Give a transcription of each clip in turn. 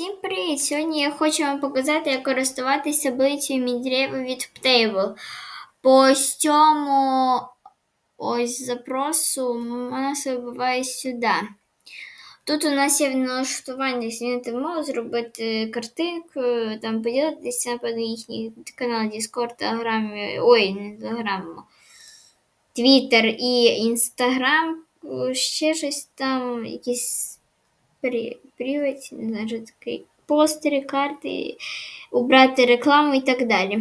Всім привіт! Сьогодні я хочу вам показати, як користуватися таблицею Mendelєєва від Ptable. По цьому ось запросу вона вибиває сюди. Тут у нас є налаштування змінити мову, зробити картинку, там поділитися по їхній канал Discord, Telegram, ой, не Telegram, Twitter і Instagram, ще щось там, якісь привід, постери, карти, убрати рекламу і так далі.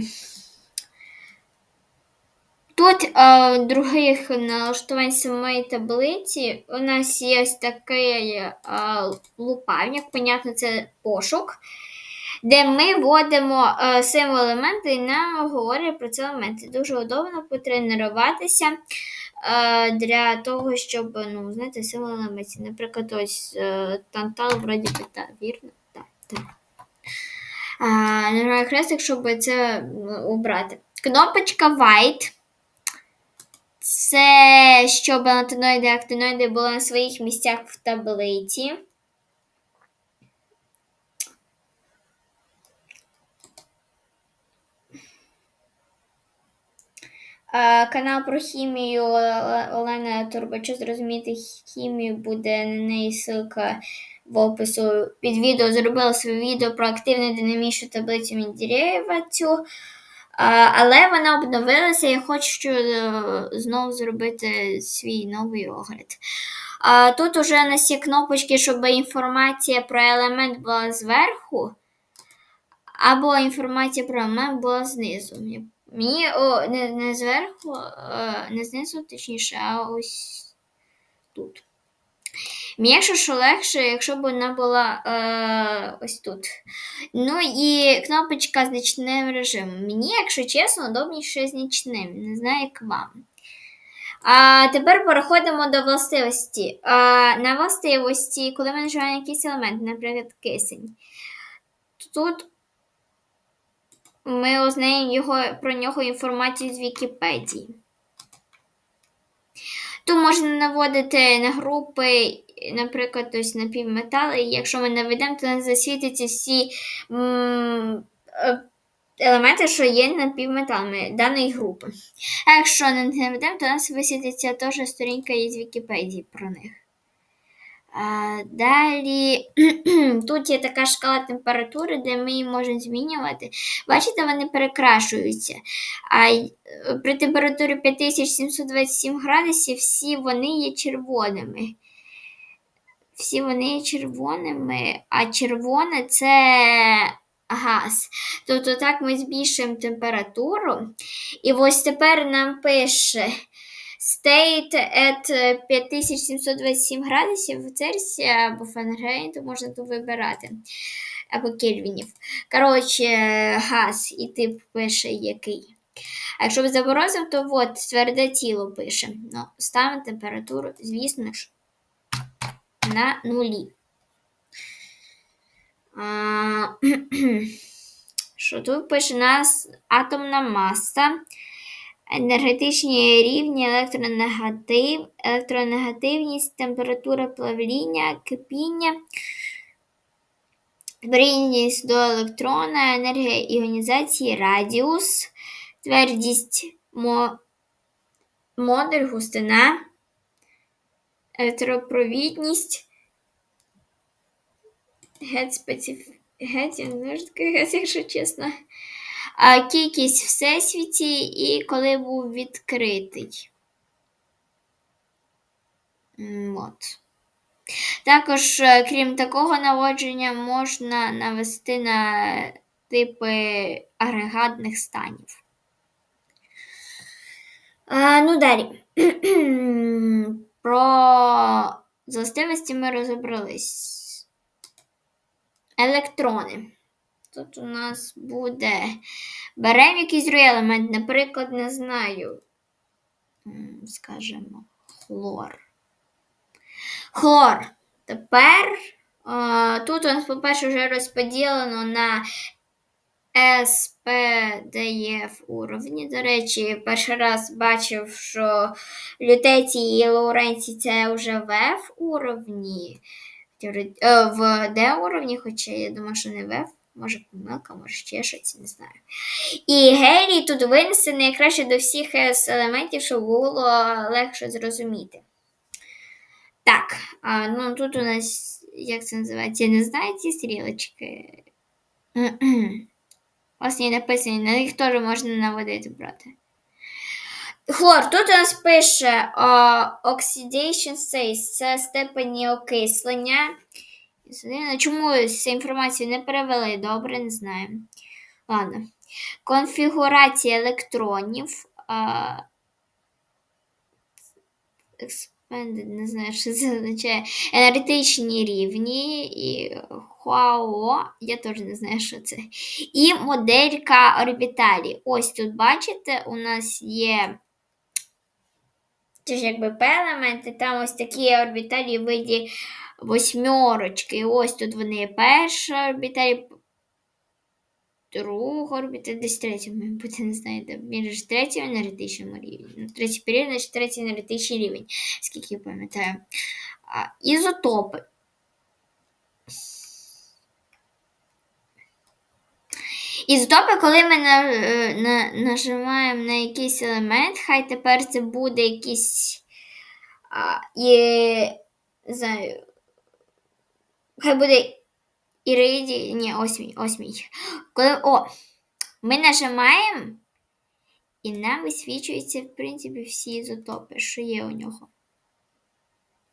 Тут а, других налаштувань самої таблиці у нас є такий а, лупав, як понятно, це пошук, де ми вводимо а, символ елементи і нам говорять про ці елементи. Дуже удобно потренуватися для того, щоб ну, знаєте, символ елементів. Наприклад, ось е, тантал вроді би так, вірно? Так, так. Нажимаю хрестик, щоб це убрати. Кнопочка White. Це щоб анатоноїди і актиноїди були на своїх місцях в таблиці. Канал про хімію Олена Турбачу. Зрозуміти хімію буде на неї ссылка в опису під відео. Зробила своє відео про активну динамічну таблицю Менделєєва цю. Але вона обновилася і хочу е, знову зробити свій новий огляд. Тут уже нас є кнопочки, щоб інформація про елемент була зверху, або інформація про елемент була знизу. Мені о, не, не зверху, не знизу, точніше, а ось тут. Мені що легше, якщо б вона була е, ось тут. Ну і кнопочка з нічним режимом. Мені, якщо чесно, удобніше з нічним. Не знаю, як вам. А Тепер переходимо до властивості. А, На властивості, коли ми нажимаємо якийсь елемент, наприклад, кисень, тут ми узнаємо його, про нього інформацію з Вікіпедії. Тут можна наводити на групи, наприклад, ось на півметали, якщо ми наведемо, то засвітиться всі м е, елементи, що є над півметалами даної групи. А якщо не наведемо, то у нас висвітиться теж сторінка із Вікіпедії про них. Далі тут є така шкала температури, де ми її можемо змінювати. Бачите, вони перекрашуються. А при температурі 5727 градусів всі вони є червоними. Всі вони є червоними, а червоне це газ. Тобто так ми збільшуємо температуру. І ось тепер нам пише. State at 5727 градусів Цельсія або Фahrenheit, можна тут вибирати. Або кельвінів. Коротше, газ і тип пише який. А якщо ви заморозив, то от тверде тіло пише. Ну, Ставимо температуру, звісно ж, на нулі. А, що тут пише нас атомна маса енергетичні рівні, електронегатив, електронегативність, температура плавління, кипіння, прийність до електрона, енергія іонізації, радіус, твердість модуль, густина, електропровідність, гет специф... гет, я не знаю, гет, якщо чесно кількість всесвіті і коли був відкритий. От. Також, е, крім такого наводження, можна навести на типи агрегатних станів. А, Ну, далі. Про властивості ми розібрались. Електрони. Тут у нас буде. Беремо якийсь елемент, наприклад, не знаю, скажімо, хлор. Хлор. Тепер а, тут у нас, по-перше, вже розподілено на СПДФ уровні. До речі, перший раз бачив, що лютецій і лауренцій це вже ВФ уровні. е, в Д уровні, хоча я думаю, що не в F. Може помилка, може ще щось, не знаю. І гелій тут винесений якраз до всіх елементів, щоб було легше зрозуміти. Так, а, ну тут у нас, як це називається, я не знаю ці стрілочки. Ось не написані, на них теж можна наводити брати. Хлор, тут у нас пише о, oxidation state, це степені окислення. Чому цю інформацію не перевели? Добре, не знаю. Ладно. Конфігурація електронів. А, не знаю, що це означає. Енергетичні рівні і Хуао, я теж не знаю, що це. І моделька орбіталі. Ось тут, бачите, у нас є. Це ж якби П-елементи, там ось такі орбіталі в виді восьмерочки. І ось тут вони перша орбіталь, друга орбіталь, десь третя, має бути, не знаю, де. Він ж третій енергетичному. Ну, третій період, значить третій енергетичний рівень, скільки я пам'ятаю. Ізотопи. Ізотопи, коли ми на, е, на, нажимаємо на якийсь елемент, хай тепер це буде якийсь. А, є, знаю, хай буде іриді, ні, ось мій. Коли, о, ми нажимаємо, і нам висвічуються, в принципі, всі ізотопи, що є у нього.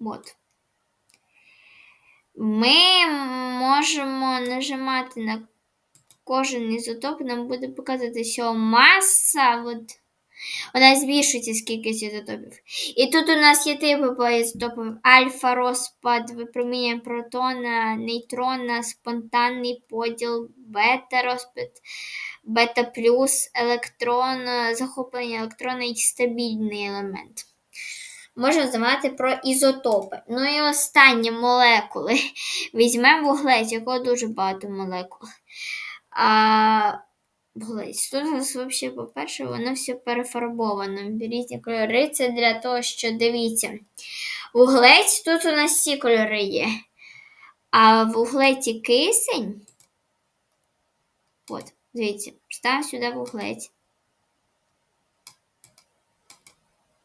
От. Ми можемо нажимати на кожен ізотоп, нам буде показуватися маса. От, вона збільшується скільки ізотопів. І тут у нас є типи по ізотопам: альфа, розпад, випроміння протона, нейтрона, спонтанний поділ, бета розпад, бета плюс, електрон, захоплення електрона і стабільний елемент. Можна знати про ізотопи. Ну і останні молекули. Візьмемо вуглець, якого дуже багато молекул. А вуглець. Тут у нас взагалі, по-перше, воно все перефарбовано. Різні кольори. Це для того, що дивіться. Вуглець тут у нас всі кольори є. А в вуглеці кисень. От, дивіться, став сюди вуглець.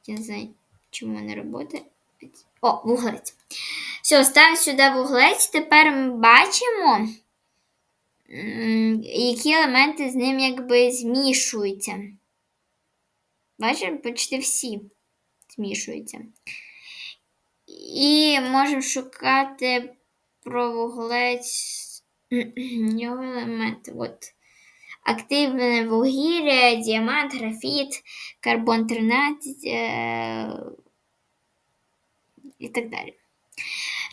Я не знаю, чому не працює. О, вуглець. Все, ставимо сюди вуглець. Тепер ми бачимо, які елементи з ним якби змішуються. Бачимо, почти всі змішуються. І можемо шукати про вуглець його елементи. От. Активне вугілля, діамант, графіт, карбон 13 е- і так далі.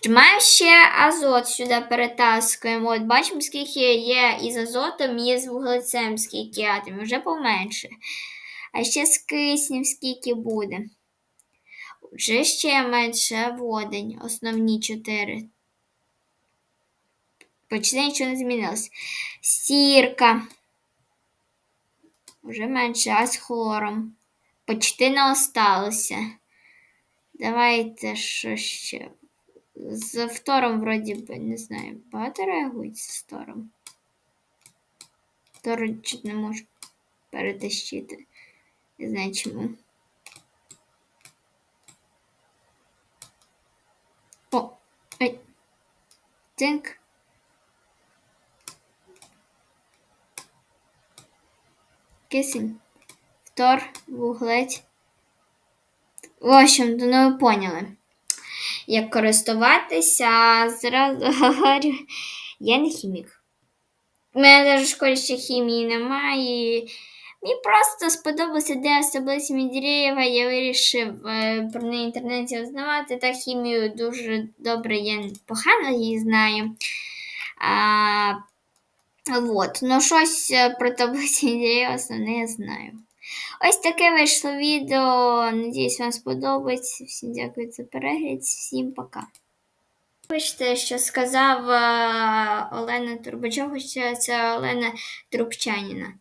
Маємо ще азот сюди перетаскуємо. От бачимо, скільки є із азотом, є з вуглецем, скільки атомів, вже поменше. А ще з киснем скільки буде. Вже ще менше водень, основні чотири. Почти нічого не змінилось. Сірка. Вже менше, а з хлором. Почти не осталося. Давайте що ще. З втором, вроді би, не знаю, багато реагують з втором. Второ чуть не можу перетащити. Не знаю чому. О! Ай! Цинк. Кисень. Втор, вуглець. В общем, ну ви поняли як користуватися, зразу говорю, я не хімік. У мене навіть в школі ще хімії немає. Мені просто сподобалося, де особливість Менделєєва, я вирішив е, про неї інтернеті узнавати. Та хімію дуже добре, я погано її знаю. А, вот. Ну, щось е, про таблицю Менделєєва основне я знаю. Ось таке вийшло відео. Надіюсь, вам сподобається. Всім дякую за перегляд. Всім пока. Вибачте, що сказав е, Олена Турбачова, що це Олена Трубчаніна.